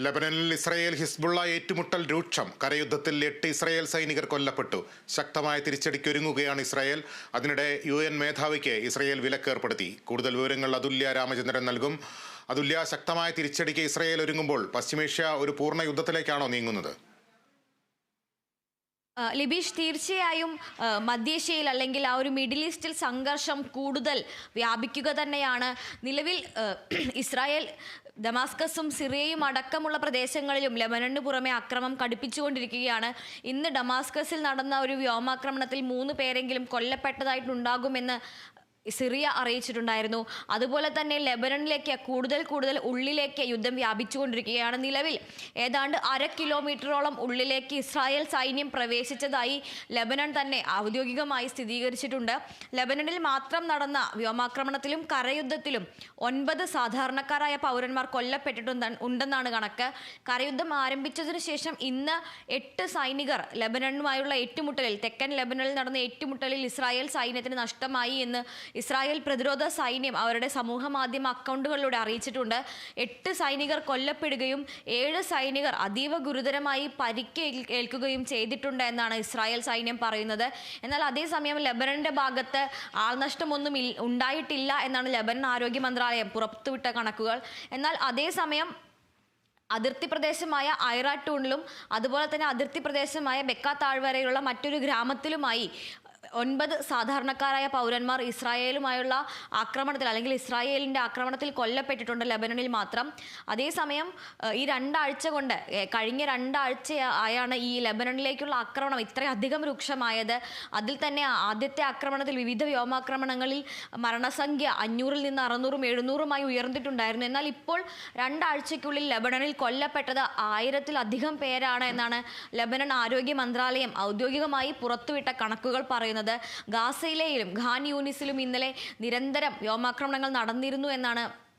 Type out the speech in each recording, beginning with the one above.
ലബനനിൽ Israel Hezbollah ഏറ്റുമുട്ടൽ രൂക്ഷം. കരയുദ്ധത്തിൽ എട്ട് ഇസ്രയേൽ സൈനികർ കൊല്ലപ്പെട്ടു. ശക്തമായ തിരിച്ചടിക്കൊരുങ്ങുകയാണ് ഇസ്രായേൽ. അതിനിടെ യു എൻ മേധാവിക്ക് ഇസ്രയേൽ വിലക്കേർപ്പെടുത്തി. കൂടുതൽ വിവരങ്ങൾ അതുല്യ രാമചന്ദ്രൻ നൽകും. അതുല്യ ശക്തമായ തിരിച്ചടിക്ക് ഇസ്രയേൽ ഒരുങ്ങുമ്പോൾ പശ്ചിമേഷ്യ ഒരു പൂർണ യുദ്ധത്തിലേക്കാണോ നീങ്ങുന്നത്? ലിബീഷ് തീർച്ചയായും മധ്യേഷ്യയിൽ അല്ലെങ്കിൽ ആ ഒരു മിഡിൽ ഈസ്റ്റിൽ സംഘർഷം കൂടുതൽ വ്യാപിക്കുക തന്നെയാണ്. നിലവിൽ ഇസ്രായേൽ ഡമാസ്കസും സിറിയയും അടക്കമുള്ള പ്രദേശങ്ങളിലും ലെബനന് പുറമെ അക്രമം കടുപ്പിച്ചുകൊണ്ടിരിക്കുകയാണ്. ഇന്ന് ഡമാസ്കസിൽ നടന്ന ഒരു വ്യോമാക്രമണത്തിൽ മൂന്ന് പേരെങ്കിലും കൊല്ലപ്പെട്ടതായിട്ടുണ്ടാകുമെന്ന് സിറിയ അറിയിച്ചിട്ടുണ്ടായിരുന്നു. അതുപോലെ തന്നെ ലെബനനിലേക്ക് കൂടുതൽ കൂടുതൽ ഉള്ളിലേക്ക് യുദ്ധം വ്യാപിച്ചുകൊണ്ടിരിക്കുകയാണ് നിലവിൽ. ഏതാണ്ട് അര കിലോമീറ്ററോളം ഉള്ളിലേക്ക് ഇസ്രായേൽ സൈന്യം പ്രവേശിച്ചതായി ലെബനൻ തന്നെ ഔദ്യോഗികമായി സ്ഥിരീകരിച്ചിട്ടുണ്ട്. ലെബനനിൽ മാത്രം നടന്ന വ്യോമാക്രമണത്തിലും കരയുദ്ധത്തിലും ഒൻപത് സാധാരണക്കാരായ പൗരന്മാർ കൊല്ലപ്പെട്ടിട്ടുണ്ട് ഉണ്ടെന്നാണ് കണക്ക്. കരയുദ്ധം ആരംഭിച്ചതിനു ശേഷം ഇന്ന് എട്ട് സൈനികർ ലെബനനുമായുള്ള ഏറ്റുമുട്ടലിൽ തെക്കൻ ലെബനനിൽ നടന്ന ഏറ്റുമുട്ടലിൽ ഇസ്രായേൽ സൈന്യത്തിന് നഷ്ടമായി എന്ന് ഇസ്രായേൽ പ്രതിരോധ സൈന്യം അവരുടെ സമൂഹ മാധ്യമ അക്കൗണ്ടുകളിലൂടെ അറിയിച്ചിട്ടുണ്ട്. എട്ട് സൈനികർ കൊല്ലപ്പെടുകയും ഏഴ് സൈനികർ അതീവ ഗുരുതരമായി പരിക്ക് ഏൽക്കുകയും ചെയ്തിട്ടുണ്ട് എന്നാണ് ഇസ്രായേൽ സൈന്യം പറയുന്നത്. എന്നാൽ അതേസമയം ലബനന്റെ ഭാഗത്ത് ആൾനഷ്ടമൊന്നും ഉണ്ടായിട്ടില്ല എന്നാണ് ലബനൻ ആരോഗ്യ മന്ത്രാലയം പുറത്തുവിട്ട കണക്കുകൾ. എന്നാൽ അതേസമയം അതിർത്തി പ്രദേശമായ ഐറാട്ടൂണിലും അതുപോലെ തന്നെ അതിർത്തി പ്രദേശമായ ബെക്ക താഴ്വരയിലുള്ള മറ്റൊരു ഗ്രാമത്തിലുമായി ഒൻപത് സാധാരണക്കാരായ പൗരന്മാർ ഇസ്രായേലുമായുള്ള ആക്രമണത്തിൽ അല്ലെങ്കിൽ ഇസ്രായേലിന്റെ ആക്രമണത്തിൽ കൊല്ലപ്പെട്ടിട്ടുണ്ട് ലെബനനിൽ മാത്രം. അതേസമയം ഈ രണ്ടാഴ്ച കൊണ്ട് കഴിഞ്ഞ രണ്ടാഴ്ച ആയാണ് ഈ ലെബനനിലേക്കുള്ള ആക്രമണം ഇത്രയധികം രൂക്ഷമായത്. അതിൽ തന്നെ ആദ്യത്തെ ആക്രമണത്തിൽ വിവിധ വ്യോമാക്രമണങ്ങളിൽ മരണസംഖ്യ അഞ്ഞൂറിൽ നിന്ന് അറുന്നൂറും എഴുന്നൂറുമായി ഉയർന്നിട്ടുണ്ടായിരുന്നു. എന്നാൽ ഇപ്പോൾ രണ്ടാഴ്ചയ്ക്കുള്ളിൽ ലെബനനിൽ കൊല്ലപ്പെട്ടത് ആയിരത്തിലധികം പേരാണ് എന്നാണ് ലെബനൻ ആരോഗ്യ മന്ത്രാലയം ഔദ്യോഗികമായി പുറത്തുവിട്ട കണക്കുകൾ പറയുന്നത്. ഗാസയിലെയും ഖാൻ യൂണിസിലും ഇന്നലെ നിരന്തരം വ്യോമാക്രമണങ്ങൾ നടന്നിരുന്നു എന്നാണ്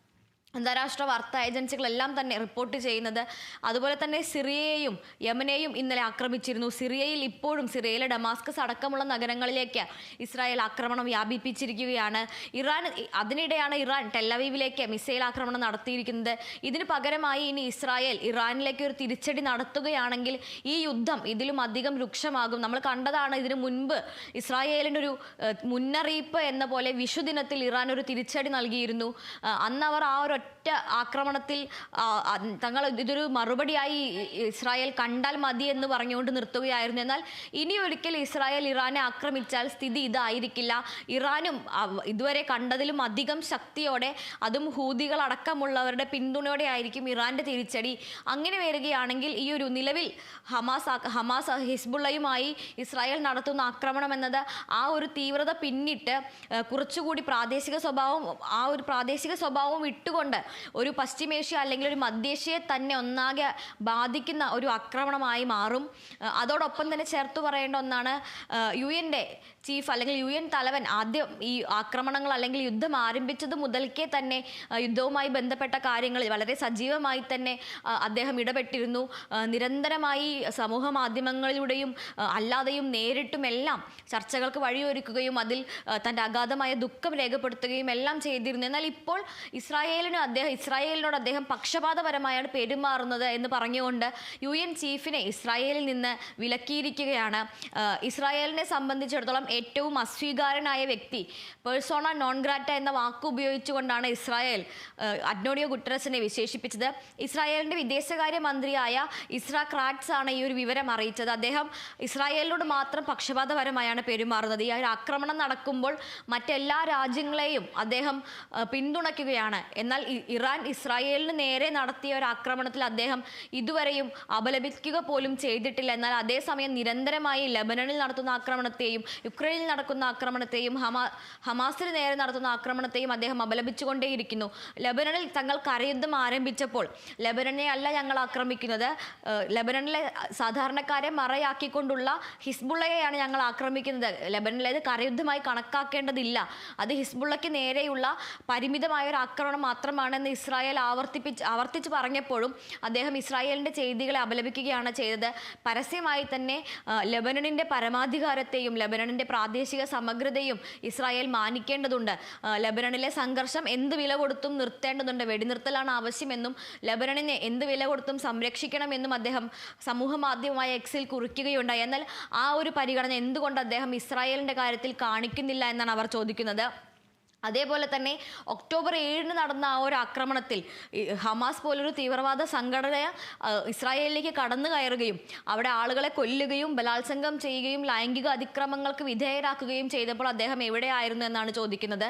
അന്താരാഷ്ട്ര വാർത്താ ഏജൻസികളെല്ലാം തന്നെ റിപ്പോർട്ട് ചെയ്യുന്നത് അതുപോലെ തന്നെ സിറിയയെയും യമനെയും ഇന്നലെ ആക്രമിച്ചിരുന്നു. സിറിയയിൽ ഇപ്പോഴും സിറിയയിലെ ഡമാസ്കസ് അടക്കമുള്ള നഗരങ്ങളിലേക്ക് ഇസ്രായേൽ ആക്രമണം വ്യാപിപ്പിച്ചിരിക്കുകയാണ്. ഇറാൻ അതിനിടെയാണ് ഇറാൻ ടെല്ലവീവിലേക്ക് മിസൈൽ ആക്രമണം നടത്തിയിരിക്കുന്നത്. ഇതിന് പകരമായി ഇനി ഇസ്രായേൽ ഇറാനിലേക്ക് ഒരു തിരിച്ചടി നടത്തുകയാണെങ്കിൽ ഈ യുദ്ധം ഇതിലും അധികം രൂക്ഷമാകും. നമ്മൾ കണ്ടതാണ് ഇതിനു മുൻപ് ഇസ്രായേലിന്റെ ഒരു മുന്നറിയിപ്പ് എന്ന പോലെ വിഷുദിനത്തിൽ ഇറാൻ ഒരു തിരിച്ചടി നൽകിയിരുന്നു. അന്ന് അവർ ആ like ഒരൊറ്റ ആക്രമണത്തിൽ തങ്ങൾ ഇതൊരു മറുപടിയായി ഇസ്രായേൽ കണ്ടാൽ മതി എന്ന് പറഞ്ഞുകൊണ്ട് നിർത്തുകയായിരുന്നു. എന്നാൽ ഇനി ഒരിക്കൽ ഇസ്രായേൽ ഇറാനെ ആക്രമിച്ചാൽ സ്ഥിതി ഇതായിരിക്കില്ല. ഇറാനും ഇതുവരെ കണ്ടതിലും അധികം ശക്തിയോടെ അതും ഹൂതികൾ അടക്കമുള്ളവരുടെ പിന്തുണയോടെ ആയിരിക്കും ഇറാന്റെ തിരിച്ചടി. അങ്ങനെ വരികയാണെങ്കിൽ ഈ ഒരു നിലവിൽ ഹമാസ് ഹമാസ് ഹിസ്ബുള്ളയുമായി ഇസ്രായേൽ നടത്തുന്ന ആക്രമണം എന്നത് ആ ഒരു തീവ്രത പിന്നിട്ട് കുറച്ചുകൂടി പ്രാദേശിക സ്വഭാവം ആ ഒരു പ്രാദേശിക സ്വഭാവം ഇട്ടുകൊണ്ട് ഒരു പശ്ചിമേഷ്യ അല്ലെങ്കിൽ ഒരു മധ്യേഷ്യയെ തന്നെ ഒന്നാകെ ബാധിക്കുന്ന ഒരു ആക്രമണമായി മാറും. അതോടൊപ്പം തന്നെ ചേർത്ത് പറയേണ്ട ഒന്നാണ് യു എന്റെ ചീഫ് അല്ലെങ്കിൽ യു എൻ തലവൻ ആദ്യം ഈ ആക്രമണങ്ങൾ അല്ലെങ്കിൽ യുദ്ധം ആരംഭിച്ചത് മുതൽക്കേ തന്നെ യുദ്ധവുമായി ബന്ധപ്പെട്ട കാര്യങ്ങളിൽ വളരെ സജീവമായി തന്നെ അദ്ദേഹം ഇടപെട്ടിരുന്നു. നിരന്തരമായി സമൂഹ മാധ്യമങ്ങളിലൂടെയും അല്ലാതെയും നേരിട്ടും എല്ലാം ചർച്ചകൾക്ക് വഴിയൊരുക്കുകയും അതിൽ തന്റെ അഗാധമായ ദുഃഖം രേഖപ്പെടുത്തുകയും എല്ലാം ചെയ്തിരുന്നു. എന്നാൽ ഇപ്പോൾ ഇസ്രായേലിന് അദ്ദേഹം ഇസ്രായേലിനോട് അദ്ദേഹം പക്ഷപാതപരമായാണ് പെരുമാറുന്നത് എന്ന് പറഞ്ഞുകൊണ്ട് യു എൻ ചീഫിനെ ഇസ്രായേലിൽ നിന്ന് വിലക്കിയിരിക്കുകയാണ്. ഇസ്രായേലിനെ സംബന്ധിച്ചിടത്തോളം ഏറ്റവും അസ്വീകാരനായ വ്യക്തി പേഴ്സോണ നോൺ ഗ്രാറ്റ എന്ന വാക്ക് ഉപയോഗിച്ചുകൊണ്ടാണ് ഇസ്രായേൽ അഡ്നോഡിയോ ഗുട്ടറസിനെ വിശേഷിപ്പിച്ചത്. ഇസ്രായേലിന്റെ വിദേശകാര്യ മന്ത്രിയായ ഇസ്ര ക്രാറ്റ്സ് ആണ് ഈ ഒരു വിവരം അറിയിച്ചത്. അദ്ദേഹം ഇസ്രായേലിനോട് മാത്രം പക്ഷപാതപരമായാണ് പെരുമാറുന്നത്. ഈ ഒരു ആക്രമണം നടക്കുമ്പോൾ മറ്റെല്ലാ രാജ്യങ്ങളെയും അദ്ദേഹം പിന്തുണയ്ക്കുകയാണ്. എന്നാൽ ഇറാൻ ഇസ്രായേലിന് നേരെ നടത്തിയ ഒരു ആക്രമണത്തിൽ അദ്ദേഹം ഇതുവരെയും അപലപിക്കുക പോലും ചെയ്തിട്ടില്ല. എന്നാൽ അതേസമയം നിരന്തരമായി ലബനനിൽ നടത്തുന്ന ആക്രമണത്തെയും യുക്രൈനിൽ നടക്കുന്ന ആക്രമണത്തെയും ഹമാ ഹമാസിന് നേരെ നടത്തുന്ന ആക്രമണത്തെയും അദ്ദേഹം അപലപിച്ചുകൊണ്ടേയിരിക്കുന്നു. ലബനനിൽ തങ്ങൾ കരയുദ്ധം ആരംഭിച്ചപ്പോൾ ലബനനെ അല്ല ഞങ്ങൾ ആക്രമിക്കുന്നത്. ലബനനിലെ സാധാരണക്കാരെ മറയാക്കിക്കൊണ്ടുള്ള ഹിസ്ബുള്ളയെയാണ് ഞങ്ങൾ ആക്രമിക്കുന്നത്. ലബനനിലേത് കരയുദ്ധമായി കണക്കാക്കേണ്ടതില്ല. അത് ഹിസ്ബുള്ളയ്ക്ക് നേരെയുള്ള പരിമിതമായ ഒരു ആക്രമണം മാത്രമാണ് തയ്യാറാണെന്ന് ഇസ്രായേൽ ആവർത്തിപ്പിച്ച് ആവർത്തിച്ച് പറഞ്ഞപ്പോഴും അദ്ദേഹം ഇസ്രായേലിന്റെ ചെയ്തികളെ അപലപിക്കുകയാണ് ചെയ്തത്. പരസ്യമായി തന്നെ ആ, പരമാധികാരത്തെയും ലെബനണിന്റെ പ്രാദേശിക സമഗ്രതയും ഇസ്രായേൽ മാനിക്കേണ്ടതുണ്ട്. ലെബനണിലെ സംഘർഷം എന്ത് വില കൊടുത്തും നിർത്തേണ്ടതുണ്ട്. വെടിനിർത്തലാണ് ആവശ്യമെന്നും ലെബനണിനെ എന്ത് വില കൊടുത്തും സംരക്ഷിക്കണമെന്നും അദ്ദേഹം സമൂഹ മാധ്യമമായ എക്സിൽ കുറിക്കുകയുണ്ടായി. എന്നാൽ ആ ഒരു പരിഗണന എന്തുകൊണ്ട് അദ്ദേഹം ഇസ്രായേലിന്റെ കാര്യത്തിൽ കാണിക്കുന്നില്ല എന്നാണ് അവർ ചോദിക്കുന്നത്. അതേപോലെ തന്നെ ഒക്ടോബർ ഏഴിന് നടന്ന ആ ഒരു ആക്രമണത്തിൽ ഹമാസ് പോലൊരു തീവ്രവാദ സംഘടന ഇസ്രായേലിലേക്ക് കടന്നു കയറുകയും അവിടെ ആളുകളെ കൊല്ലുകയും ബലാത്സംഗം ചെയ്യുകയും ലൈംഗിക അതിക്രമങ്ങൾക്ക് വിധേയരാക്കുകയും ചെയ്തപ്പോൾ അദ്ദേഹം എവിടെയായിരുന്നു എന്നാണ് ചോദിക്കുന്നത്.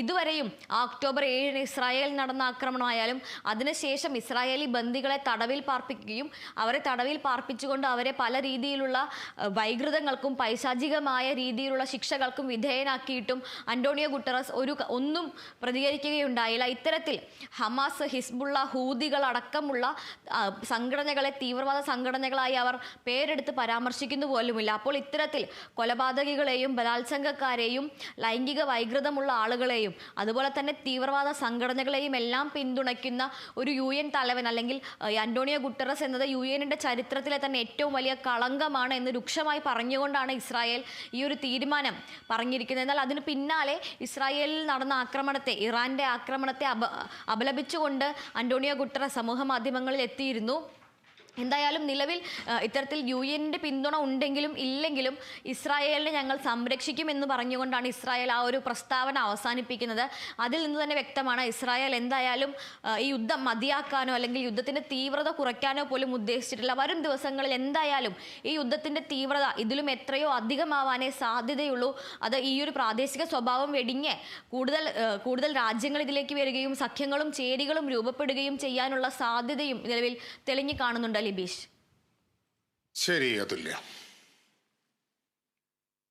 ഇതുവരെയും ആ ഒക്ടോബർ ഏഴിന് ഇസ്രായേലിൽ നടന്ന ആക്രമണമായാലും അതിനുശേഷം ഇസ്രായേലി ബന്ദികളെ തടവിൽ പാർപ്പിക്കുകയും അവരെ തടവിൽ പാർപ്പിച്ചുകൊണ്ട് അവരെ പല രീതിയിലുള്ള വൈകൃതങ്ങൾക്കും പൈശാചികമായ രീതിയിലുള്ള ശിക്ഷകൾക്കും വിധേയനാക്കിയിട്ടും അന്റോണിയോ ഗുട്ടറസ് ഒരു ഒന്നും പ്രതികരിക്കുകയുണ്ടായില്ല. ഇത്തരത്തിൽ ഹമാസ് ഹിസ്ബുള്ള ആ, സംഘടനകളെ തീവ്രവാദ സംഘടനകളായി അവർ പേരെടുത്ത് പരാമർശിക്കുന്നു പോലുമില്ല. അപ്പോൾ ഇത്തരത്തിൽ കൊലപാതകികളെയും ബലാത്സംഗക്കാരെയും ലൈംഗിക വൈകൃതമുള്ള ആളുകളെയും അതുപോലെ തന്നെ തീവ്രവാദ സംഘടനകളെയും എല്ലാം പിന്തുണയ്ക്കുന്ന ഒരു യു എൻ തലവൻ അല്ലെങ്കിൽ അന്റോണിയോ ഗുട്ടറസ് എന്നത് യു എന്നിന്റെ ചരിത്രത്തിലെ തന്നെ ഏറ്റവും വലിയ കളങ്കമാണ് എന്ന് രൂക്ഷമായി പറഞ്ഞുകൊണ്ടാണ് ഇസ്രായേൽ ഈ ഒരു തീരുമാനം പറഞ്ഞിരിക്കുന്നത്. എന്നാൽ അതിന് പിന്നാലെ ഇസ്രായേലിൽ നടന്ന ആക്രമണത്തെ ഇറാന്റെ ആക്രമണത്തെ അപ അപലപിച്ചുകൊണ്ട് അന്റോണിയോ ഗുട്ടറ സമൂഹ മാധ്യമങ്ങളിൽ എത്തിയിരുന്നു. എന്തായാലും നിലവിൽ ഇത്തരത്തിൽ യു എന്നിന്റെ പിന്തുണ ഉണ്ടെങ്കിലും ഇല്ലെങ്കിലും ഇസ്രായേലിനെ ഞങ്ങൾ സംരക്ഷിക്കും എന്ന് പറഞ്ഞുകൊണ്ടാണ് ഇസ്രായേൽ ആ ഒരു പ്രസ്താവന അവസാനിപ്പിക്കുന്നത്. അതിൽ നിന്ന് തന്നെ വ്യക്തമാണ് ഇസ്രായേൽ എന്തായാലും ഈ യുദ്ധം മതിയാക്കാനോ അല്ലെങ്കിൽ യുദ്ധത്തിന്റെ തീവ്രത കുറയ്ക്കാനോ പോലും ഉദ്ദേശിച്ചിട്ടില്ല. വരും ദിവസങ്ങളിൽ എന്തായാലും ഈ യുദ്ധത്തിന്റെ തീവ്രത ഇതിലും എത്രയോ അധികമാവാനേ സാധ്യതയുള്ളൂ. അത് ഈ ഒരു പ്രാദേശിക സ്വഭാവം വെടിഞ്ഞ് കൂടുതൽ കൂടുതൽ രാജ്യങ്ങൾ ഇതിലേക്ക് വരികയും സഖ്യങ്ങളും ചേരികളും രൂപപ്പെടുകയും ചെയ്യാനുള്ള സാധ്യതയും നിലവിൽ തെളിഞ്ഞു കാണുന്നുണ്ട്. ലിബീഷ് ശരി അതുല്യ.